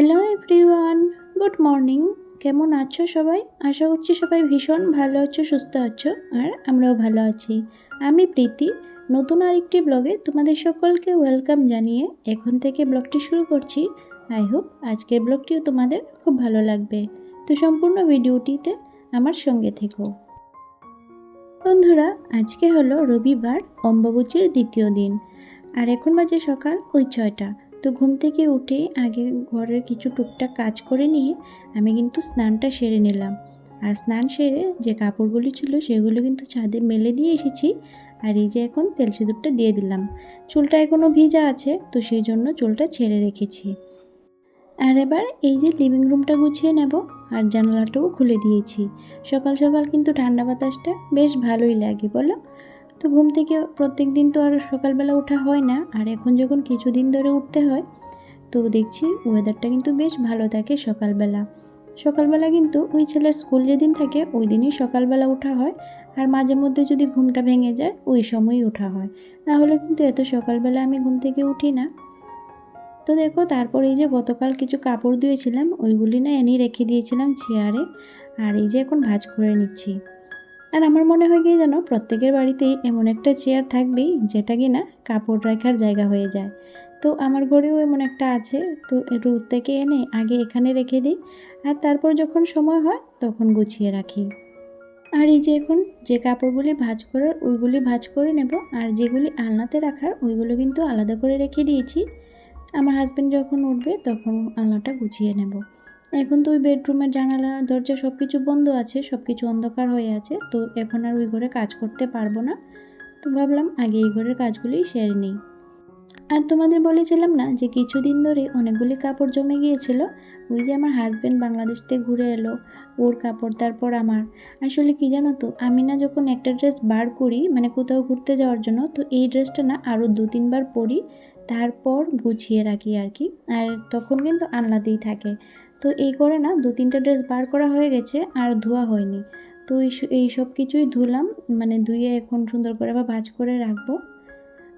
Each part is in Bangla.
হ্যালো এভরিওয়ান গুড মর্নিং কেমন আছো সবাই? আশা করছি সবাই ভীষণ ভালো আছো, সুস্থ আছো, আর আমরাও ভালো আছি। আমি প্রীতি, নতুন আরেকটি ব্লগে তোমাদের সকলকে ওয়েলকাম জানিয়ে এখন থেকে ব্লগটি শুরু করছি। আই হোপ আজকের ব্লগটিও তোমাদের খুব ভালো লাগবে। তো সম্পূর্ণ ভিডিওটিতে আমার সঙ্গে থেকো। বন্ধুরা, আজকে হলো রবিবার, অম্বাবুচির দ্বিতীয় দিন। আর এখন বাজে সকাল ওই ছয়টা। তো ঘুম থেকে উঠে আগে ঘরের কিছু টুকটাক কাজ করে নিয়ে আমি কিন্তু স্নানটা সেরে নিলাম। আর স্নান সেরে যে কাপড়গুলি ছিল সেগুলো কিন্তু ছাদে মেলে দিয়ে এসেছি। আর এই যে এখন তেল সিঁদুরটা দিয়ে দিলাম। চুলটা এখনও ভিজা আছে, তো সেই জন্য চুলটা ছেড়ে রেখেছি। আর এবার এই যে লিভিং রুমটা গুছিয়ে নেব আর জানালাটাও খুলে দিয়েছি। সকাল সকাল কিন্তু ঠান্ডা বাতাসটা বেশ ভালোই লাগে, বলো? তো ঘুম থেকে প্রত্যেক দিন তো আর সকালবেলা ওঠা হয় না। আর এখন যখন কিছুদিন ধরে উঠতে হয়, তো দেখছি ওয়েদারটা কিন্তু বেশ ভালো থাকে সকালবেলা। সকালবেলা কিন্তু ওই ছেলের স্কুল যেদিন থাকে, ওই দিনই সকালবেলা ওঠা হয়। আর মাঝে মধ্যে যদি ঘুমটা ভেঙে যায়, ওই সময়ই ওঠা হয়। না হলে কিন্তু এত সকালবেলা আমি ঘুম থেকে উঠি না। তো দেখো, তারপর এই যে গতকাল কিছু কাপড় ধুয়েছিলাম, ওইগুলি না এনে রেখে দিয়েছিলাম চেয়ারে আর এই যে এখন ভাজ করে নিচ্ছি। আর আমার মনে হয় কি যেন প্রত্যেকের বাড়িতেই এমন একটা চেয়ার থাকবেই, যেটা কি না, কাপড় রাখার জায়গা হয়ে যায়। তো আমার ঘরেও এমন একটা আছে, তো রুট থেকে এনে আগে এখানে রেখে দিই, আর তারপর যখন সময় হয়, তখন গুছিয়ে রাখি। আর এই যে এখন, যে কাপড়গুলি ভাঁজ করার, ওইগুলি ভাঁজ করে নেব, আর যেগুলি আলনাতে রাখার, ওইগুলো কিন্তু আলাদা করে রেখে দিয়েছি। আমার হাজব্যান্ড যখন উঠবে, তখন আলনাটা গুছিয়ে নেব। এখন তো ওই বেডরুমের জানালা, দরজা সব কিছু বন্ধ আছে সব কিছু অন্ধকার হয়ে আছে, তো এখন আর ওই ঘরে কাজ করতে পারব না। তো ভাবলাম আগে এই ঘরের কাজগুলোই সেরে নিই। আর তোমাদের বলেছিলাম না যে কিছুদিন ধরে অনেকগুলি কাপড় জমে গিয়েছিল? ওই যে আমার হাজব্যান্ড বাংলাদেশ থেকে ঘুরে এলো, ওর কাপড়, তারপর আমার। আসলে কি জানো তো, আমি না যখন একটা ড্রেস বার করি মানে কোথাও ঘুরতে যাওয়ার জন্য, তো এই ড্রেসটা না আরও দু, তিনবার পরি, তারপর গুছিয়ে রাখি আর কি। আর তখন কিন্তু আনলাতেই থাকে। তো এই করে না দু তিনটা ড্রেস বার করা হয়ে গেছে আর ধোয়া হয়নি। তো এই সব কিছুই ধুলাম মানে ধুয়ে এখন সুন্দর করে বা ভাজ করে রাখব।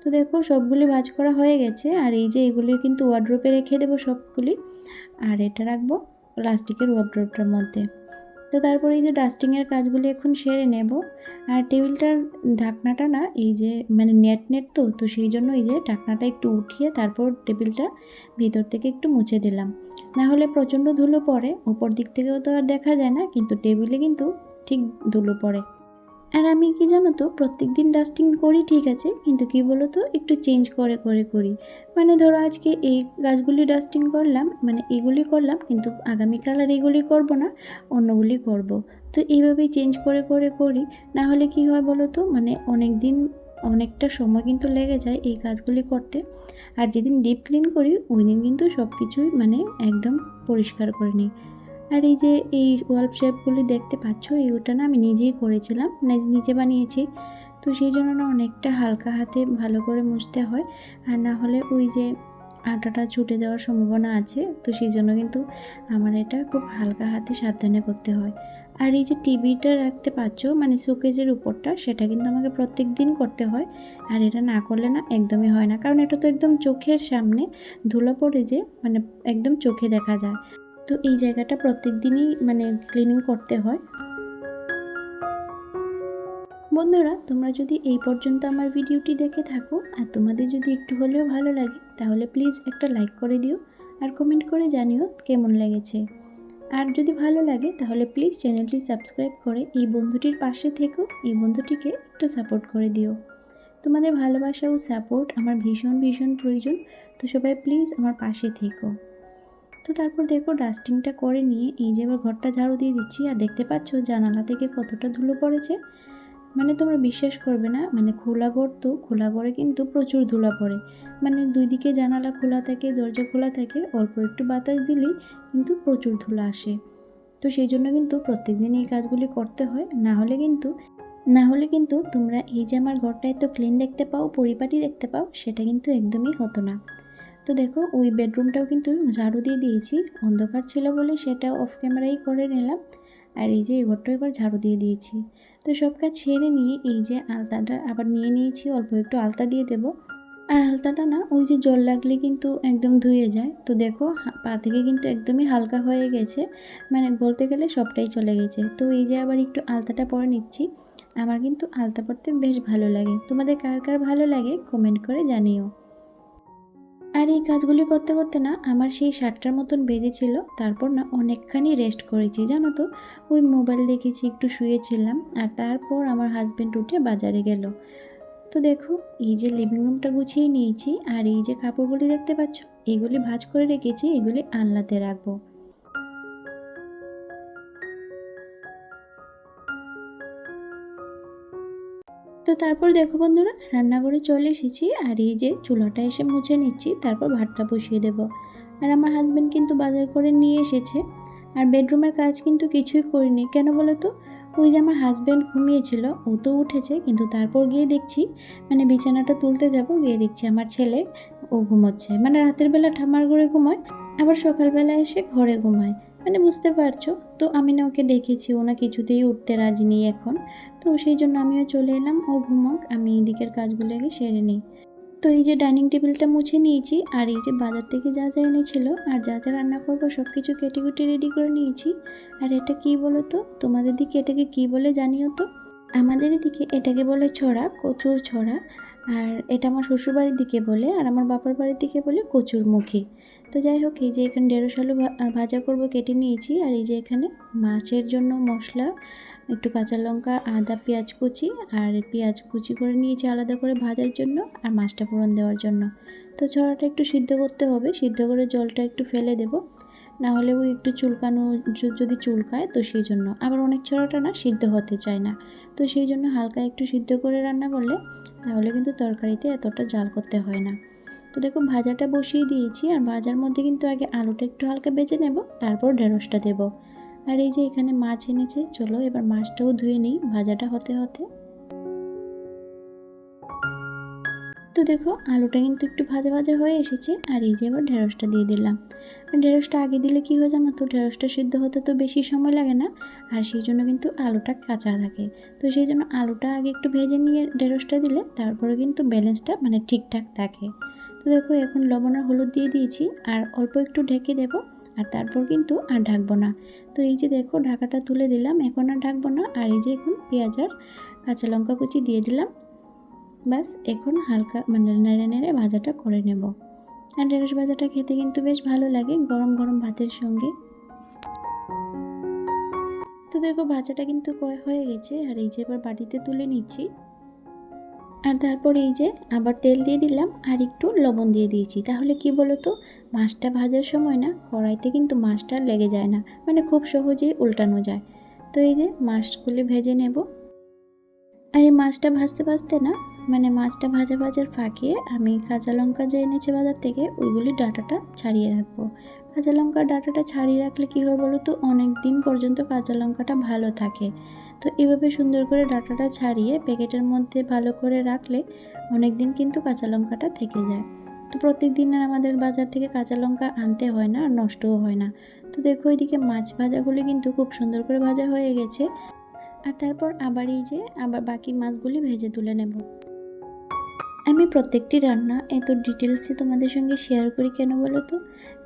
তো দেখো সবগুলি ভাজ করা হয়ে গেছে আর এই যে এগুলি কিন্তু ওয়ার্ড্রোপে রেখে দেবো সবগুলি। আর এটা রাখব প্লাস্টিকের ওয়ার্ড্রোপটার মধ্যে। তো তারপরে এই যে ডাস্টিংয়ের কাজগুলি এখন সেরে নেব। আর টেবিলটার ঢাকনাটা না, এই যে মানে নেট নেট তো তো সেই জন্য এই যে ঢাকনাটা একটু উঠিয়ে তারপর টেবিলটা ভিতর থেকে একটু মুছে দিলাম। না হলে প্রচণ্ড ধুলো পড়ে, ওপর দিক থেকেও তো আর দেখা যায় না, কিন্তু টেবিলে কিন্তু ঠিক ধুলো পড়ে। আর আমি কি জানো তো প্রত্যেক দিন ডাস্টিং করি, ঠিক আছে? কিন্তু কি বলো তো একটু চেঞ্জ করে করে, করি। মানে ধরো আজকে এই গাছগুলি ডাস্টিং করলাম মানে এগুলি করলাম, কিন্তু আগামীকাল আর এগুলি করব না, অন্যগুলি করব। তো এইভাবেই চেঞ্জ করে করে, করি। না হলে কি হয় বলো তো মানে অনেক দিন অনেকটা সময় কিন্তু লেগে যায় এই কাজগুলি করতে। আর যেদিন ডিপ ক্লিন করি, ওই দিন কিন্তু সব কিছুই মানে একদম পরিষ্কার করে নিই। আর এই যে এই ওয়াল শেপগুলি দেখতে পাচ্ছ এইটা না আমি নিজেই করেছিলাম নিজে বানিয়েছি। তো সেই জন্য না অনেকটা হালকা হাতে ভালো করে মুছতে হয়। আর না হলে ওই যে আটাটা ছুটে যাওয়ার সম্ভাবনা আছে, তো সেই জন্য কিন্তু আমার এটা খুব হালকা হাতে সাবধানে করতে হয়। আর এই যে টিভিটা রাখতে পারছ মানে শোকেজের উপরটা, সেটা কিন্তু আমাকে প্রত্যেক দিন করতে হয়। আর এটা না করলে না একদমই হয় না, কারণ এটা তো একদম চোখের সামনে ধুলো পড়ে যে মানে একদম চোখে দেখা যায়। তো এই জায়গাটা প্রত্যেক দিনই মানে ক্লিনিং করতে হয়। বন্ধুরা, তোমরা যদি এই পর্যন্ত আমার ভিডিওটি দেখে থাকো, আর তোমাদের যদি একটু হলেও ভালো লাগে, তাহলে প্লিজ একটা লাইক করে দিও, আর কমেন্ট করে জানিও কেমন লেগেছে। আর যদি ভালো লাগে, তাহলে প্লিজ চ্যানেলটি সাবস্ক্রাইব করে এই বন্ধুটির পাশে থেকেও এই বন্ধুটিকে একটু সাপোর্ট করে দিও। তোমাদের ভালোবাসা ও সাপোর্ট আমার ভীষণ ভীষণ প্রয়োজন, তো সবাই প্লিজ আমার পাশে থেকো। তো তারপর দেখো ডাস্টিংটা করে নিয়ে এই যে এবার ঘরটা ঝাড়ু দিয়ে দিচ্ছি, আর দেখতে পাচ্ছ জানালা থেকে কতটা ধুলো পড়েছে। মানে তোমরা বিশ্বাস করবে না মানে খোলা ঘর তো, খোলা ঘরে কিন্তু প্রচুর ধুলা পড়ে। মানে দুই দিকে জানালা খোলা থাকে, দরজা খোলা থাকে, অল্প একটু বাতাস দিলেই কিন্তু প্রচুর ধুলা আসে। তো সেই জন্য কিন্তু প্রত্যেক দিন এই কাজগুলি করতে হয়, না হলে কিন্তু, না হলে কিন্তু তোমরা এই যে আমার ঘরটা এত ক্লিন দেখতে পাও, পরিপাটি দেখতে পাও, সেটা কিন্তু একদমই হতো না। তো দেখো, ওই বেডরুমটাও কিন্তু ঝাড়ু দিয়ে দিয়েছি। অন্ধকার ছিল বলে সেটা অফ ক্যামেরাই করে নিলাম। আর এই যে এই ঘরটাও এবার ঝাড়ু দিয়ে দিয়েছি। তো সব কাজ ছেড়ে নিয়ে এই যে আলতাটা আবার নিয়ে নিয়েছি, অল্প একটু আলতা দিয়ে দেবো। আর আলতাটা না, ওই যে জল লাগলে কিন্তু একদম ধুয়ে যায়। তো দেখো পা থেকে কিন্তু একদমই হালকা হয়ে গেছে। মানে বলতে গেলে সবটাই চলে গেছে। তো এই যে আবার একটু আলতাটা পরে নিচ্ছি। আমার কিন্তু আলতা পরতে বেশ ভালো লাগে। তোমাদের কার কার ভালো লাগে কমেন্ট করে জানিও। আর এই কাজগুলি করতে করতে না আমার সেই সাতটার মতন বেজেছিল তারপর না অনেকখানি রেস্ট করেছি, জানো তো? ওই মোবাইল দেখেছি, একটু শুয়েছিলাম, আর তারপর আমার হাজব্যান্ড উঠে বাজারে গেল। তো দেখো, এই যে লিভিং রুমটা গুছিয়ে নিয়েছি, আর এই যে কাপড়গুলি দেখতে পাচ্ছ, এগুলি ভাজ করে রেখেছি, এগুলি আনলাতে রাখব। তো তারপর দেখো বন্ধুরা, রান্নাঘরে চলে এসেছি আর এই যে চুলাটা এসে মুছে নিচ্ছি, তারপর ভাতটা বসিয়ে দেব। আর আমার হাজব্যান্ড কিন্তু বাজার করে নিয়ে এসেছে আর বেডরুমের কাজ কিন্তু কিছুই করিনি। কেন বলো তো? ওই যে আমার হাজব্যান্ড ঘুমিয়েছিল, ও তো উঠেছে, কিন্তু তারপর গিয়ে দেখছি মানে বিছানাটা তুলতে যাব, গিয়ে দেখছি আমার ছেলে, ও ঘুমোচ্ছে। মানে রাতের বেলা ঠাম্মার ঘরে ঘুমায়, আবার সকালবেলা এসে ঘরে ঘুমায়। মানে বুঝতে পারছ? তো আমি না ওকে ডেকেছি, ও না কিছুতেই উঠতে রাজি নেই এখন। তো সেই জন্য আমিও চলে এলাম, ও ঘুমোক, আমি এদিকের কাজগুলো আগে সেরে নিই। তো এই যে ডাইনিং টেবিলটা মুছে নিয়েছি, আর এই যে বাজার থেকে যা যা এনেছিল, আর যা যা রান্না করব সব কিছু কেটে কুটে রেডি করে নিয়েছি। আর এটা কি বলো তো? তোমাদের দিকে এটাকে কি বলে জানিও তো? আমাদের এদিকে এটাকে বলে ছড়া, কচুর ছড়া। আর এটা আমার শ্বশুরবাড়ির দিকে বলে, আর আমার বাবার বাড়ির দিকে বলে কচুর মুখী তো যাই হোক, এই যে এখানে ঢেঁড়স আলু ভাজা করব, কেটে নিয়েছি। আর এই যে এখানে মাছের জন্য মশলা, একটু কাঁচা লঙ্কা, আদা, পেঁয়াজ কুচি, আর পেঁয়াজ কুচি করে নিয়েছি আলাদা করে ভাজার জন্য, আর মাছটা ফোড়ন দেওয়ার জন্য। তো ছড়াটা একটু সিদ্ধ করতে হবে, সিদ্ধ করে জলটা একটু ফেলে দেব। না হলে ওই একটু চুলকানো যদি চুলকায় তো সেই জন্য। আবার অনেক ছড়াটা না সিদ্ধ হতে চায় না। তো সেই জন্য হালকা একটু সিদ্ধ করে রান্না করলে তাহলে কিন্তু তরকারিতে এতটা জাল করতে হয় না। তো দেখো ভাজাটা বসিয়ে দিয়েছি আর ভাজার মধ্যে কিন্তু আগে আলুটা একটু হালকা বেজে নেব, তারপর ঢেঁড়সটা দেবো। আর এই যে এখানে মাছ এনেছে, চলো এবার মাছটাও ধুয়ে নিই, ভাজাটা হতে হতে। তো দেখো, আলুটা কিন্তু একটু ভাজা ভাজা হয়ে এসেছে, আর এই যে এবার ঢেঁড়সটা দিয়ে দিলাম। ঢেঁড়সটা আগে দিলে কি হয় জানো তো, ঢেঁড়সটা সিদ্ধ হতে তো বেশি সময় লাগে না, আর সেই জন্য কিন্তু আলুটা কাঁচা থাকে। তো সেই জন্য আলুটা আগে একটু ভেজে নিয়ে ঢেঁড়সটা দিলে তারপরে কিন্তু ব্যালেন্সটা মানে ঠিকঠাক থাকে। তো দেখো, এখন লবণ আর হলুদ দিয়ে দিয়েছি, আর অল্প একটু ঢেকে দেবো, আর তারপর কিন্তু আর ঢাকবো না। তো এই যে দেখো, ঢাকাটা তুলে দিলাম, এখন আর ঢাকবো না, আর এই যে এখন পেঁয়াজ আর কাঁচা লঙ্কা কুচি দিয়ে দিলাম ব্যাস, এখন হালকা মানে নেড়ে নেড়ে ভাজাটা করে নেব। আর ঢেঁড়স ভাজাটা খেতে কিন্তু বেশ ভালো লাগে গরম গরম ভাতের সঙ্গে। তো দেখো ভাজাটা কিন্তু কয় হয়ে গেছে, আর এই যে এবার বাটিতে তুলে নিচ্ছি। আর তারপর এই যে আবার তেল দিয়ে দিলাম, আর একটু লবণ দিয়ে দিয়েছি। তাহলে কি বলো তো মাছটা ভাজার সময় না, কড়াইতে কিন্তু মাছটা লেগে যায় না মানে খুব সহজেই উল্টানো যায়। তো এই যে মাছগুলি ভেজে নেব। আর এই মাছটা ভাজতে ভাজতে না মানে মাছটা ভাজা ভাজার ফাঁকে আমি কাঁচা লঙ্কা যে এনেছে বাজার থেকে, ওইগুলি ডাটাটা ছাড়িয়ে রাখব। কাঁচা লঙ্কার ডাটাটা ছাড়িয়ে রাখলে কী হয় বলো তো অনেক দিন পর্যন্ত কাঁচা লঙ্কাটা ভালো থাকে। তো এভাবে সুন্দর করে ডাটাটা ছাড়িয়ে প্যাকেটের মধ্যে ভালো করে রাখলে অনেক দিন কিন্তু কাঁচা লঙ্কাটা থেকে যায়। তো প্রত্যেক দিন আর আমাদের বাজার থেকে কাঁচা লঙ্কা আনতে হয় না, আর নষ্টও হয় না। তো দেখো এদিকে মাছ ভাজাগুলি কিন্তু খুব সুন্দর করে ভাজা হয়ে গেছে। আর তারপর আবার এই যে, আবার বাকি মাছগুলি ভেজে তুলে নেব। আমি প্রত্যেকটি রান্না এত ডিটেলসে তোমাদের সঙ্গে শেয়ার করি কেন বলো তো?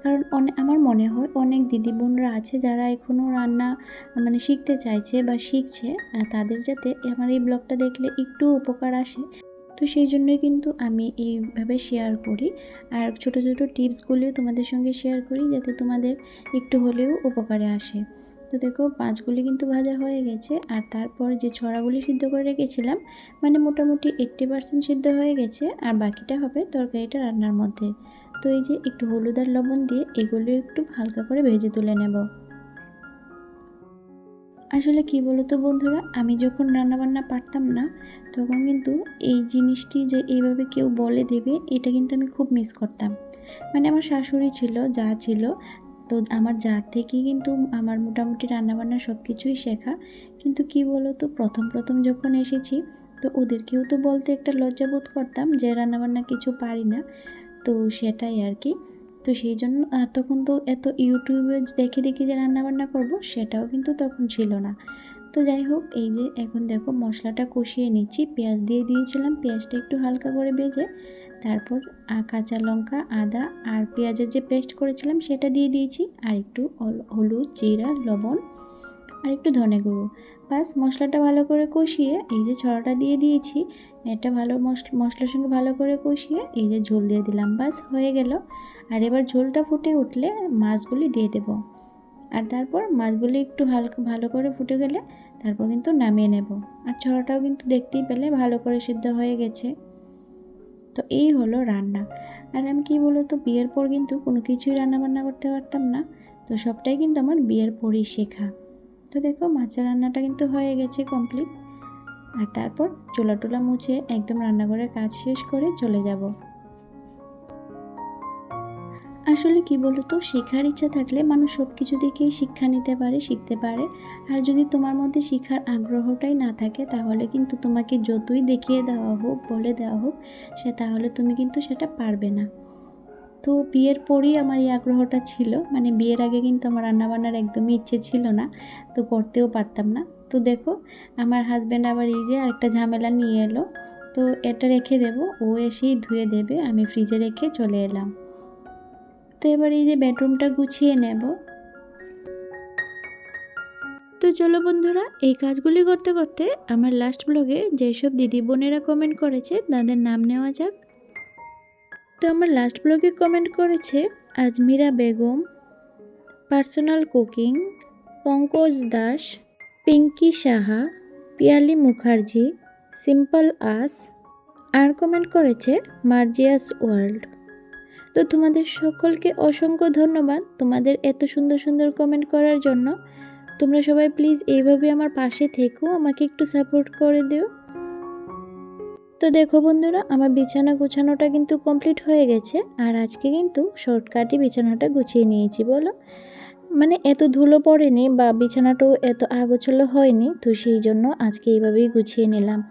কারণ অনেক আমার মনে হয় অনেক দিদি বোনরা আছে যারা এখনও রান্না মানে শিখতে চাইছে বা শিখছে তাদের যাতে আমার এই ব্লগটা দেখলে একটু উপকার আসে। তো সেই জন্যই কিন্তু আমি এইভাবে শেয়ার করি। আর ছোট ছোট টিপসগুলিও তোমাদের সঙ্গে শেয়ার করি যাতে তোমাদের একটু হলেও উপকারে আসে। দেখো মাছগুলি কিন্তু ভাজা হয়ে গেছে আর তারপর যে ছড়াগুলি সিদ্ধ করে রেখেছিলাম মানে মোটামুটি এইট্টি পার্সেন্ট সিদ্ধ হয়ে গেছে আর বাকিটা হবে তরকারিটা রান্নার মধ্যে। তো এই যে একটু হলুদ আর লবণ দিয়ে এগুলো একটু হালকা করে ভেজে তুলে নেব। আসলে কি বলতো বন্ধুরা, আমি যখন রান্নাবান্না পারতাম না, তখন কিন্তু এই জিনিসটি যে এইভাবে কেউ বলে দেবে, এটা কিন্তু আমি খুব মিস করতাম। মানে আমার শাশুড়ি ছিল, যা ছিল তো আমার যার থেকেই কিন্তু আমার মোটামুটি রান্নাবান্না সব কিছুই শেখা। কিন্তু কি বলো তো প্রথম প্রথম যখন এসেছি, তো ওদেরকেও তো বলতে একটা লজ্জা বোধ করতাম যে রান্নাবান্না কিছু পারি না। তো সেটাই আর কি। তো সেই জন্য আর তখন তো এত ইউটিউবে দেখে দেখে যে রান্নাবান্না করব, সেটাও কিন্তু তখন ছিল না। তো যাই হোক, এই যে এখন দেখো মশলাটা কষিয়ে নিচ্ছি, পেঁয়াজ দিয়ে দিয়েছিলাম, পেঁয়াজটা একটু হালকা করে ভেজে তারপর কাঁচা লঙ্কা, আদা আর পেঁয়াজের যে পেস্ট করেছিলাম সেটা দিয়ে দিয়েছি। আর একটু হলুদ, জিরা, লবণ আর একটু ধনে গুঁড়ো। বাস মশলাটা ভালো করে কষিয়ে এই যে ছড়াটা দিয়ে দিয়েছি, এটা ভালো মশলা মশলার সঙ্গে ভালো করে কষিয়ে এই যে ঝোল দিয়ে দিলাম। বাস হয়ে গেল। আর এবার ঝোলটা ফুটে উঠলে মাছগুলি দিয়ে দেব। আর তারপর মাছগুলি একটু হালকা, ভালো করে ফুটে গেলে তারপর কিন্তু নামিয়ে নেব। আর ছড়াটাও কিন্তু দেখতেই পেলে ভালো করে সিদ্ধ হয়ে গেছে। তো এই হলো রান্না। আর আমি কী বলো তো বিয়ের পর কিন্তু কোনো কিছুই রান্না বান্না করতে পারতাম না। তো সবটাই কিন্তু আমার বিয়ের পরই শেখা। তো দেখো, মাছের রান্নাটা কিন্তু হয়ে গেছে কমপ্লিট আর তারপর চোলা টুলা মুছে একদম রান্নাঘরের কাজ শেষ করে চলে যাব। আসলে কি বলতো? শেখার ইচ্ছা থাকলে মানুষ সব কিছু থেকেই শিক্ষা নিতে পারে, শিখতে পারে। আর যদি তোমার মধ্যে শেখার আগ্রহটাই না থাকে, তাহলে কিন্তু তোমাকে যতই দেখিয়ে দেওয়া হোক, বলে দেওয়া হোক, সে তাহলে তুমি কিন্তু সেটা পারবে না। তো বিয়ের পরেই আমার এই আগ্রহটা ছিল। মানে বিয়ের আগে কিন্তু আমার রান্নাবান্নার একদমই ইচ্ছে ছিল না। তো করতেও পারতাম না। তো দেখো, আমার হাজব্যান্ড আবার এই যে আরেকটা ঝামেলা নিয়ে এলো। তো এটা রেখে দেব। ও এসেই ধুয়ে দেবে। আমি ফ্রিজে রেখে চলে এলাম। এবার এই যে বেডরুমটা গুছিয়ে নেব। তো চলো বন্ধুরা, এই কাজগুলি করতে করতে আমার লাস্ট ব্লগে যেসব দিদি বোনেরা কমেন্ট করেছে তাদের নাম নেওয়া যাক। তো আমার লাস্ট ব্লগে কমেন্ট করেছে Azmira Begum personal cooking Pankaj Das, Pinki Saha, Piyali Mukherjee simple us আর কমেন্ট করেছে মার্জিয়াস ওয়ার্ল্ড তো তোমাদের সকলকে অসংখ্য ধন্যবাদ তোমাদের এত সুন্দর সুন্দর কমেন্ট করার জন্য। তোমরা সবাই প্লিজ এইভাবে আমার পাশে থেকো, আমাকে একটু সাপোর্ট করে দিও। তো দেখো বন্ধুরা, আমার বিছানা গুছানোটা কিন্তু কমপ্লিট হয়ে গেছে, আর আজকে কিন্তু শর্টকাটই বিছানাটা গুছিয়ে নিয়েছি, বলো? মানে এত ধুলো পড়েনি বা বিছানাটাও এত আগোছলো হয়নি, তো সেই জন্য আজকে এইভাবেই গুছিয়ে নিলাম।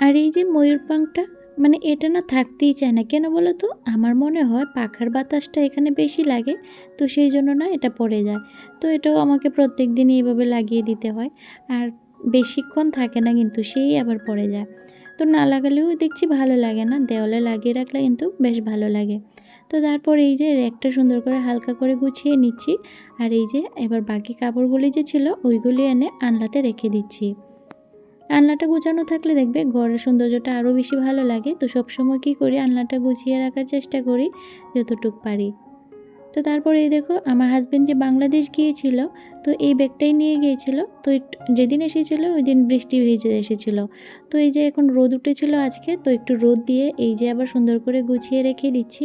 আর এই যে ময়ূর পাঙ্কটা মানে এটা না থাকতেই চায় না। কেন বলো তো? আমার মনে হয় পাখার বাতাসটা এখানে বেশি লাগে, তো সেই জন্য না এটা পড়ে যায়। তো এটাও আমাকে প্রত্যেক দিনই এইভাবে লাগিয়ে দিতে হয়। আর বেশিক্ষণ থাকে না কিন্তু সেই আবার পড়ে যায়। তো না লাগালেও দেখছি ভালো লাগে না, দেওয়ালে লাগিয়ে রাখলে কিন্তু বেশ ভালো লাগে। তো তারপর এই যে র্যাকটা সুন্দর করে হালকা করে গুছিয়ে নিচ্ছি। আর এই যে এবার বাকি কাপড়গুলি যে ছিল, ওইগুলি এনে আনলাতে রেখে দিচ্ছি। আনলাটা গুছানো থাকলে দেখবে ঘরের সৌন্দর্যটা আরও বেশি ভালো লাগে। তো সবসময় কী করি, আনলাটা গুছিয়ে রাখার চেষ্টা করি, যতটুক পারি। তো তারপরে এই দেখো, আমার হাজব্যান্ড যে বাংলাদেশ গিয়েছিল, তো এই ব্যাগটাই নিয়ে গিয়েছিল। তো যেদিন এসেছিল, ওই দিন বৃষ্টি ভেজে এসেছিল। তো এই যে এখন রোদ উঠেছিল আজকে, তো একটু রোদ দিয়ে এই যে আবার সুন্দর করে গুছিয়ে রেখে দিচ্ছি।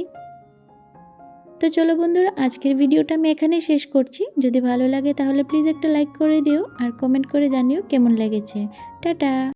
তো চলো বন্ধুরা, আজকের ভিডিওটা আমি এখানেই শেষ করছি। যদি ভালো লাগে তাহলে প্লিজ একটা লাইক করে দিও আর কমেন্ট করে জানিও কেমন লেগেছে। টাটা!